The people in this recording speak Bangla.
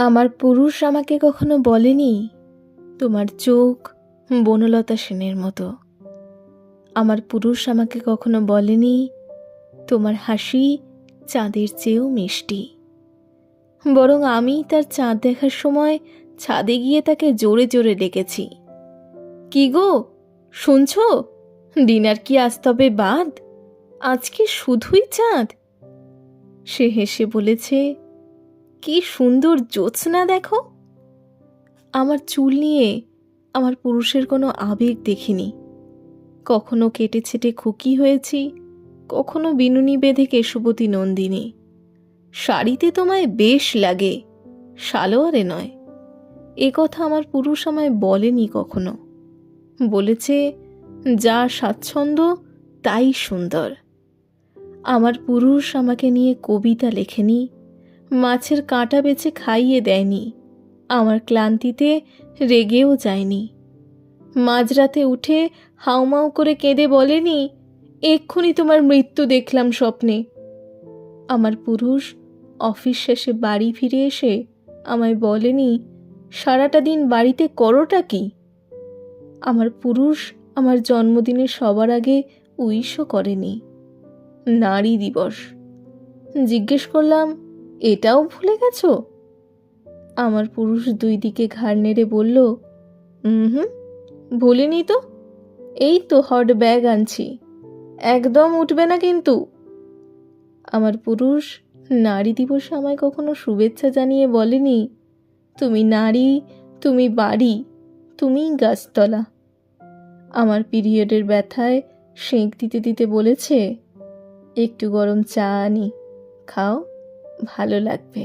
আমার পুরুষ আমাকে কখনো বলেনি? তোমার চোখ বনলতা সেনের মতো। আমার পুরুষ আমাকে কখনো বলেনি? তোমার হাসি চাঁদের চেয়েও মিষ্টি। বরং আমি তার চাঁদ দেখার সময় ছাদে গিয়ে তাকে জোরে জোরে ডেকেছি। কি গো, শুনছ? ডিনার কি আজ তবে বাদ? আজকে শুধুই চাঁদ? সে হেসে বলেছে কি সুন্দর জ্যোৎস্না দেখো। আমার চুল নিয়ে আমার পুরুষের কোনো আবেগ দেখিনি। কখনো কেটে ছেটে খুকি হয়েছি, কখনো বিনুনি বেঁধে কেশবতী নন্দিনী। শাড়িতে তোমায় বেশ লাগে, সালোয়ারে নয়। এ কথা আমার পুরুষ আমায় বলেনি কখনো। বলেছে, যা স্বাচ্ছন্দ্য তাই সুন্দর। আমার পুরুষ আমাকে নিয়ে কবিতা লেখেনি মাছের কাঁটা বেছে খাইয়ে দেয়নি। আমার ক্লান্তিতে রেগেও যায়নি। মাঝরাতে উঠে হাউমাউ করে কেঁদে বলেনি, এক্ষুনি তোমার মৃত্যু দেখলাম স্বপ্নে। আমার পুরুষ অফিস শেষে বাড়ি ফিরে এসে আমায় বলেনি, সারাটা দিন বাড়িতে করোটা কি? আমার পুরুষ আমার জন্মদিনে সবার আগে উইশও করেনি। নারী দিবস। জিজ্ঞেস করলাম এটাও ভুলে গেছ? আমার পুরুষ দুই দিকে ঘাড় নেড়ে বলল হুম, ভুলিনি তো। এই তো হট ব্যাগ আনছি। একদম উঠবে না কিন্তু। আমার পুরুষ নারী দিবসে আমায় কখনো শুভেচ্ছা জানিয়ে বলেনি, তুমি নারী, তুমি বাড়ি, তুমি গাছতলা। আমার পিরিয়ডের ব্যথায় সেঁক দিতে দিতে বলেছে, একটু গরম চা আনি, খাও। ভালো লাগবে।